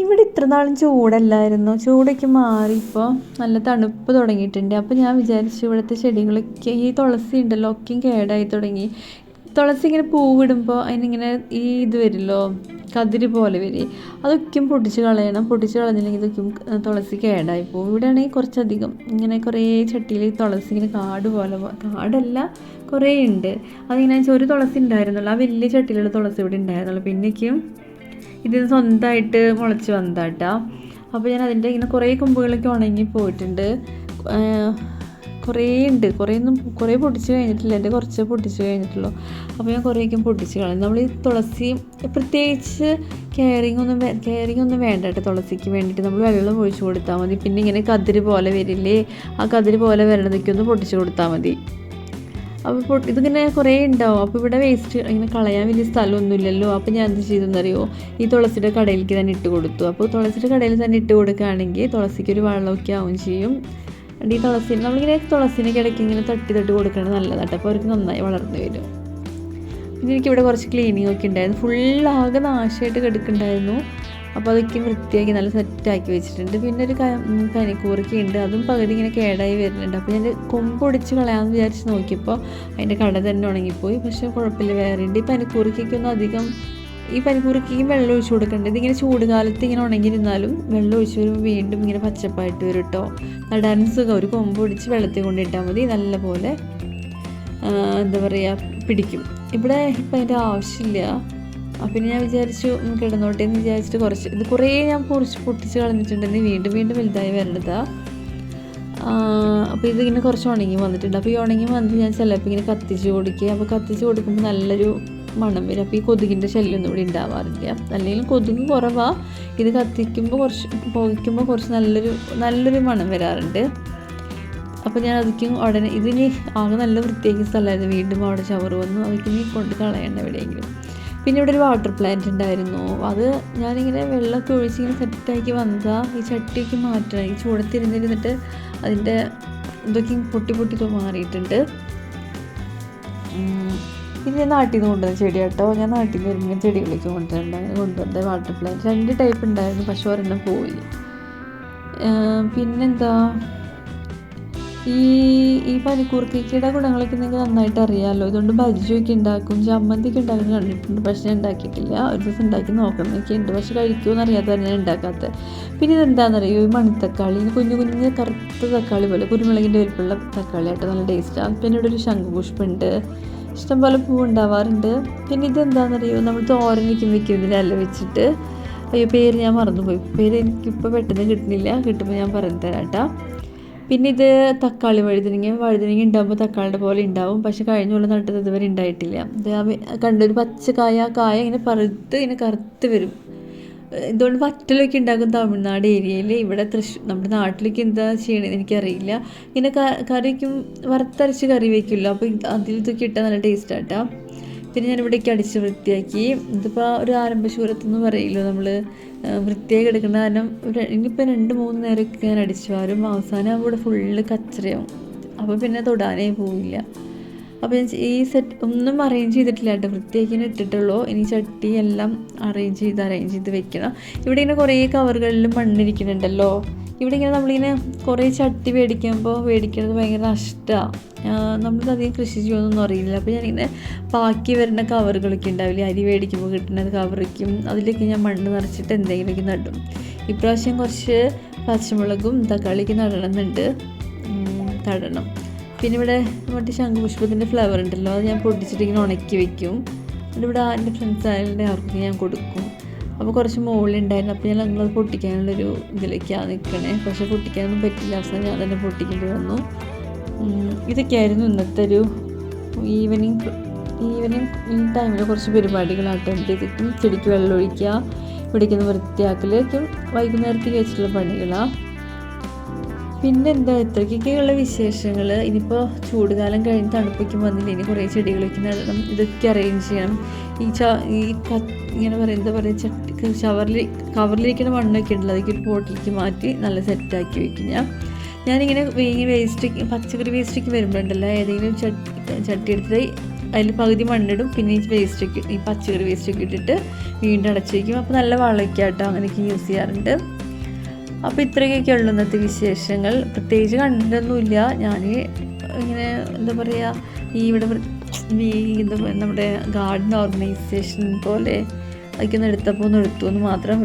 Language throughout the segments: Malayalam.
ഇവിടെ ഇത്ര നാളും ചൂടല്ലായിരുന്നു? ചൂടൊക്കെ മാറി ഇപ്പോൾ നല്ല തണുപ്പ് തുടങ്ങിയിട്ടുണ്ട്. അപ്പോൾ ഞാൻ വിചാരിച്ചു ഇവിടുത്തെ ചെടികളൊക്കെ ഈ തുളസി ഉണ്ടല്ലോ ഒക്കെയും കേടായി തുടങ്ങി. തുളസി ഇങ്ങനെ പൂവിടുമ്പോൾ അതിനിങ്ങനെ ഈ ഇത് വരില്ലോ കതിര് പോലെ വരും. അതൊക്കെയും പൊട്ടിച്ച് കളയണം. പൊട്ടിച്ച് കളഞ്ഞില്ലെങ്കിൽ ഇതൊക്കെയും തുളസി കേടായി പോകും. ഇവിടെ ആണെങ്കിൽ കുറച്ചധികം ഇങ്ങനെ കുറേ ചട്ടിയിൽ തുളസി ഇങ്ങനെ കാട് പോലെ കാടല്ല കുറേ ഉണ്ട്. അതിങ്ങനെ ഒരു തുളസി ഉണ്ടായിരുന്നുള്ളൂ. ആ വലിയ ചട്ടിയിലുള്ള തുളസി ഇവിടെ ഉണ്ടായിരുന്നുള്ളൂ. പിന്നേക്കും ഇതിന് സ്വന്തമായിട്ട് മുളച്ച് വന്നതാട്ടോ. അപ്പോൾ ഞാൻ അതിന്റെ ഇങ്ങനെ കുറേ കൊമ്പുകളൊക്കെ ഉണങ്ങി പോയിട്ടുണ്ട്. കുറേ ഉണ്ട്. കുറേ ഒന്നും കുറേ പൊട്ടിച്ച് കഴിഞ്ഞിട്ടില്ല. എന്റെ കുറച്ച് പൊട്ടിച്ച് കഴിഞ്ഞിട്ടുള്ളൂ. അപ്പോൾ ഞാൻ കുറേയൊക്കെ പൊട്ടിച്ച് കളയും നമ്മൾ ഈ തുളസി പ്രത്യേകിച്ച് കെയറിങ് ഒന്നും കെയറിങ് ഒന്നും വേണ്ട കേട്ടോ തുളസിക്ക് വേണ്ടിയിട്ട്. നമ്മൾ വെള്ളം ഒഴിച്ചു കൊടുത്താൽ മതി. പിന്നെ ഇങ്ങനെ കതിര് പോലെ വരില്ലേ? ആ കതിര് പോലെ വരണതൊക്കെ ഒന്ന് പൊട്ടിച്ച് കൊടുത്താൽ മതി. അപ്പോൾ ഇതിങ്ങനെ കുറേ ഉണ്ടാവും. അപ്പോൾ ഇവിടെ വേസ്റ്റ് ഇങ്ങനെ കളയാൻ വലിയ സ്ഥലമൊന്നുമില്ലല്ലോ. അപ്പോൾ ഞാൻ എന്ത് ചെയ്തെന്നറിയോ? ഈ തുളസിയുടെ കടയിലേക്ക് തന്നെ ഇട്ട് കൊടുത്തു. അപ്പോൾ തുളസിയുടെ കടയിൽ തന്നെ ഇട്ട് കൊടുക്കുകയാണെങ്കിൽ തുളസിക്ക് ഒരു വെള്ളമൊക്കെ ആവും ചെയ്യും. ഈ തുളസി നമ്മളിങ്ങനെ തുളസിനെ ഇടയ്ക്ക് ഇങ്ങനെ തട്ടി തട്ടി കൊടുക്കുന്നത് നല്ലതാട്ടോ. അപ്പോൾ അവർക്ക് നന്നായി വളർന്നു വരും. പിന്നെ എനിക്കിവിടെ കുറച്ച് ക്ലീനിങ് ഒക്കെ ഉണ്ടായിരുന്നു. ഫുള്ളാകെ നാശമായിട്ട് കിടക്കുന്നുണ്ടായിരുന്നു. അപ്പോൾ അതൊക്കെ വൃത്തിയാക്കി നല്ല സെറ്റാക്കി വെച്ചിട്ടുണ്ട്. പിന്നെ ഒരു ക- ഉണ്ട്. അതും പകുതി ഇങ്ങനെ കേടായി വരുന്നുണ്ട്. അപ്പോൾ ഞാൻ കൊമ്പ് ഒടിച്ച് കളയാമെന്ന് വിചാരിച്ച് നോക്കിയപ്പോൾ അതിന്റെ കട തന്നെ ഉണങ്ങിപ്പോയി. പക്ഷേ കുഴപ്പമില്ല വേറെ ഉണ്ട്. ഈ പനിക്കൂറിക്കൊന്നും അധികം ഈ പനിക്കൂർക്കയ്ക്കും വെള്ളം ഒഴിച്ചു കൊടുക്കേണ്ടത് ഇതിങ്ങനെ ചൂട് കാലത്ത് ഇങ്ങനെ ഉണങ്ങിയിരുന്നാലും വെള്ളം ഒഴിച്ച് വരുമ്പോൾ വീണ്ടും ഇങ്ങനെ പച്ചപ്പായിട്ട് വരും കേട്ടോ നടാനും സുഖം. ഒരു കൊമ്പ് ഒടിച്ച് വെള്ളത്തിൽ കൊണ്ടിട്ടാൽ മതി. നല്ലപോലെ എന്താ പറയുക പിടിക്കും. ഇവിടെ ഇപ്പം അതിന്റെ ആവശ്യമില്ല. പിന്നെ ഞാൻ വിചാരിച്ചു നമുക്ക് കിടന്നോട്ടെ എന്ന് വിചാരിച്ചിട്ട് കുറച്ച് ഇത് കുറേ ഞാൻ പൊറിച്ച് പൊട്ടിച്ച് കളഞ്ഞിട്ടുണ്ടെങ്കിൽ വീണ്ടും വീണ്ടും വലുതായി വരണതാ അപ്പോൾ ഇതിങ്ങനെ കുറച്ച് ഉണങ്ങി വന്നിട്ടുണ്ട്. അപ്പോൾ ഈ ഉണങ്ങി വന്നിട്ട് ഞാൻ ചിലപ്പോൾ ഇങ്ങനെ കത്തിച്ച് കൊടുക്കുക അപ്പോൾ കത്തിച്ച് കൊടുക്കുമ്പോൾ നല്ലൊരു മണം വരും. അപ്പോൾ ഈ കൊതുകിന്റെ ശല്യമൊന്നും ഇവിടെ ഉണ്ടാവാറില്ല. അല്ലെങ്കിൽ കൊതുക് കുറവാണ് ഇത് കത്തിക്കുമ്പോൾ കുറച്ച് പുകയ്ക്കുമ്പോൾ കുറച്ച് നല്ലൊരു നല്ലൊരു മണം വരാറുണ്ട്. അപ്പോൾ ഞാൻ അതിക്കും ഉടനെ ഇതിന് ആകെ നല്ല വൃത്തിയാക്കിയ സ്ഥലമായിരുന്നു. വീണ്ടും അവിടെ ചവറ് വന്നു. അതിക്കും കൊണ്ട് കളയണ്ട എവിടെയെങ്കിലും. പിന്നെ ഇവിടെ ഒരു വാട്ടർ പ്ലാന്റ് ഉണ്ടായിരുന്നു. അത് ഞാനിങ്ങനെ വെള്ളമൊക്കെ ഒഴിച്ച് ഇങ്ങനെ സെറ്റാക്കി വന്നതാ. ഈ ചട്ടിയൊക്കെ മാറ്റണം. ഈ ചൂടത്തിരുന്നിരുന്നിട്ട് അതിന്റെ ഇതൊക്കെ പൊട്ടി പൊട്ടി ഇപ്പൊ മാറിയിട്ടുണ്ട് പിന്നെ ഞാൻ നാട്ടിൽ നിന്ന് കൊണ്ടുവന്ന ചെടി കേട്ടോ ഞാൻ നാട്ടിൽ നിന്ന് വരുമ്പോൾ ചെടികളൊക്കെ കൊണ്ടുവരുന്നുണ്ടായിരുന്നു കൊണ്ടുവന്നത് വാട്ടർ പ്ലാന്റ് രണ്ട് ടൈപ്പ് ഉണ്ടായിരുന്നു പക്ഷെ ഒരെണ്ണം പോയി. പിന്നെന്താ? ഈ ഈ പനിക്കൂർക്കയുടെ ഗുണങ്ങളൊക്കെ നിങ്ങൾക്ക് നന്നായിട്ട് അറിയാമല്ലോ ഇതുകൊണ്ട് ബജ്ജിയൊക്കെ ഉണ്ടാക്കും ചമ്മന്തിയൊക്കെ ഉണ്ടാക്കാൻ കണ്ടിട്ടുണ്ട്. പക്ഷെ ഞാൻ ഉണ്ടാക്കിയിട്ടില്ല ഒരു ദിവസം ഉണ്ടാക്കി നോക്കണമെന്നൊക്കെ ഉണ്ട് പക്ഷെ കഴിക്കുമെന്ന് അറിയാതെ തന്നെ ഉണ്ടാക്കാത്തത് പിന്നെ ഇതെന്താണെന്നറിയോ ഈ മണിത്തക്കാളി. കുഞ്ഞു കുഞ്ഞു കറുത്ത തക്കാളി പോലെ കുരുമുളകിന്റെ വലിപ്പുള്ള തക്കാളി ആയിട്ട് നല്ല ടേസ്റ്റാണ് പിന്നെ ഇവിടെ ഒരു ശംഖുപുഷ്പുണ്ട്. ഇഷ്ടംപോലെ പൂ ഉണ്ടാവാറുണ്ട്. പിന്നെ ഇതെന്താണെന്നറിയോ നമ്മൾ തോരൻ വയ്ക്കും വെക്കും ഇതിന്റെ ഇല വെച്ചിട്ട്. അയ്യോ പേര് ഞാൻ മറന്നുപോയി. പേര് എനിക്കിപ്പോൾ പെട്ടെന്ന് കിട്ടുന്നില്ല കിട്ടുമ്പോൾ ഞാൻ പറഞ്ഞു തരാം കേട്ടോ. പിന്നെ ഇത് തക്കാളി വഴുതനങ്ങ. വഴുതനങ്ങ ഉണ്ടാകുമ്പോൾ തക്കാളിയുടെ പോലെ ഉണ്ടാവും പക്ഷെ കഴിഞ്ഞ പോലെ നട്ടത് ഇതുവരെ ഉണ്ടായിട്ടില്ല ഇത് കണ്ടൊരു പച്ചക്കായ കായ ഇങ്ങനെ പറുത്ത് ഇങ്ങനെ കറുത്ത് വരും. ഇതുകൊണ്ട് വറ്റലൊക്കെ ഉണ്ടാക്കും തമിഴ്നാട് ഏരിയയിൽ ഇവിടെ തൃശ്ശൂർ നമ്മുടെ നാട്ടിലേക്ക് എന്താ ചെയ്യണമെന്ന് എനിക്കറിയില്ല. ഇങ്ങനെ കറിക്കും വറുത്തരച്ച് കറി വയ്ക്കുമല്ലോ അപ്പോൾ അതിൽ ഇതൊക്കെ ഇട്ടാൽ നല്ല ടേസ്റ്റാട്ടാ പിന്നെ ഞാൻ ഇവിടേക്ക് അടിച്ച് വൃത്തിയാക്കി. ഇതിപ്പോൾ ഒരു ആരംഭശൂരത്തെന്ന് പറയില്ലോ നമ്മൾ വൃത്തിയാക്കി എടുക്കുന്ന കാരണം ഇനിയിപ്പോൾ രണ്ട് മൂന്ന് നേരമൊക്കെ ഞാൻ അടിച്ചു വാരും. അവസാനം അവിടെ ഫുള്ള് കച്ചറയാവും. അപ്പോൾ പിന്നെ തൊടാനേ പോവില്ല. അപ്പോൾ ഞാൻ ഈ സെറ്റ് ഒന്നും അറേഞ്ച് ചെയ്തിട്ടില്ല കേട്ടോ. വൃത്തിയാക്കി ഇട്ടിട്ടുള്ളൂ. ഇനി ചട്ടി എല്ലാം അറേഞ്ച് ചെയ്ത് അറേഞ്ച് ചെയ്ത് വെക്കണം. ഇവിടെ ഇങ്ങനെ കുറേ കവറുകളിലും മണ്ണിരിക്കുന്നുണ്ടല്ലോ. ഇവിടെ ഇങ്ങനെ നമ്മളിങ്ങനെ കുറേ ചട്ടി മേടിക്കുമ്പോൾ മേടിക്കുന്നത് ഭയങ്കര നഷ്ടമാണ് നമ്മളിത് അധികം കൃഷി ചെയ്യുമെന്നൊന്നും അറിയില്ല. അപ്പോൾ ഞാനിങ്ങനെ ബാക്കി വരുന്ന കവറുകളൊക്കെ ഉണ്ടാവില്ലേ അരി മേടിക്കുമ്പോൾ കിട്ടുന്ന കവറിക്കും അതിലൊക്കെ ഞാൻ മണ്ണ് നിറച്ചിട്ട് എന്തെങ്കിലുമൊക്കെ നടും. ഇപ്രാവശ്യം കുറച്ച് പച്ചമുളകും തക്കാളിക്ക് നടണമെന്നുണ്ട്. നടണം. പിന്നെ ഇവിടെ മറ്റേ ശംഖുപുഷ്പത്തിന്റെ ഫ്ലവർ ഉണ്ടല്ലോ അത് ഞാൻ പൊടിച്ചിട്ട് ഇങ്ങനെ ഉണക്കി വെക്കും. എന്നിട്ട് ഇവിടെ എന്റെ ഫ്രണ്ട്സ് ആയാലും അവർക്ക് ഞാൻ കൊടുക്കും. അപ്പോൾ കുറച്ച് മുകളിലുണ്ടായിരുന്നു അപ്പോൾ ഞാൻ ഞങ്ങളത് പൊട്ടിക്കാനുള്ളൊരു ഇതിലേക്കാണ് നിൽക്കണേ പക്ഷേ പൊട്ടിക്കാനൊന്നും പറ്റില്ല അവസാനം ഞാൻ തന്നെ പൊട്ടിക്കേണ്ടി വന്നു. ഇതൊക്കെയായിരുന്നു ഇന്നത്തെ ഒരു ഈവനിങ് ഈവനിങ് ഈ ടൈമിൽ കുറച്ച് പരിപാടികളാട്ടോ ചെയ്തിട്ടും ചെടിക്ക് വെള്ളം ഒഴിക്കുക വൃത്തിയാക്കൽ ഒക്കെ വൈകുന്നേരത്തേക്ക് വെച്ചിട്ടുള്ള പണികളാണ് പിന്നെന്താ ഇത്രയ്ക്കൊക്കെയുള്ള വിശേഷങ്ങൾ ഇനിയിപ്പോൾ ചൂടുകാലം കഴിഞ്ഞ് തണുപ്പൊക്കെ വന്നില്ല ഇനി കുറേ ചെടികളൊക്കെ വയ്ക്കുന്ന ഇതൊക്കെ അറേഞ്ച് ചെയ്യണം ഈ ച ഈ ഇങ്ങനെ പറയുക എന്താ പറയുക ചട്ടി ഷവറിൽ കവറിലിരിക്കുന്ന മണ്ണൊക്കെ ഉണ്ടല്ലോ അതൊക്കെ ഒരു പോട്ടിലേക്ക് മാറ്റി നല്ല സെറ്റാക്കി വെക്കും ഞാൻ ഞാനിങ്ങനെ ഈ വേസ്റ്റ് പച്ചക്കറി വേസ്റ്റൊക്കെ വരുമ്പോഴുണ്ടല്ലോ ഏതെങ്കിലും ചട്ടി ചട്ടി എടുത്തിട്ട് അതിൽ പകുതി മണ്ണിടും പിന്നെ ഈ വേസ്റ്റൊക്കെ ഈ പച്ചക്കറി വേസ്റ്റൊക്കെ ഇട്ടിട്ട് വീണ്ടും അടച്ചു വയ്ക്കും അപ്പോൾ നല്ല വളമൊക്കെ ആട്ടോ അങ്ങനെയൊക്കെ യൂസ് ചെയ്യാറുണ്ട്. അപ്പോൾ ഇത്രയൊക്കെ ഉള്ളൂ ഇന്നത്തെ വിശേഷങ്ങൾ. പ്രത്യേകിച്ച് കണ്ടൊന്നുമില്ല ഞാൻ ഇങ്ങനെ എന്താ പറയുക ഈ ഇവിടെ എന്താ നമ്മുടെ ഗാർഡൻ ഓർഗനൈസേഷൻ പോലെ അതൊക്കെ ഒന്ന് എടുത്തപ്പോൾ ഒന്ന് എടുത്തു എന്ന് മാത്രം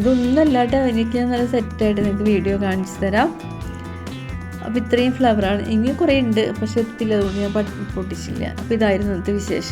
ഇതൊന്നും അല്ലാട്ടെ എനിക്ക് നല്ല സെറ്റായിട്ട് നിങ്ങൾക്ക് വീഡിയോ കാണിച്ചു തരാം. അപ്പോൾ ഇത്രയും ഫ്ലവറാണ് ഇനിയും കുറേ ഉണ്ട് പക്ഷെ എത്തില്ല അതുകൊണ്ട് ഞാൻ പൊട്ടിച്ചില്ല. അപ്പോൾ ഇതായിരുന്നു ഇന്നത്തെ വിശേഷം.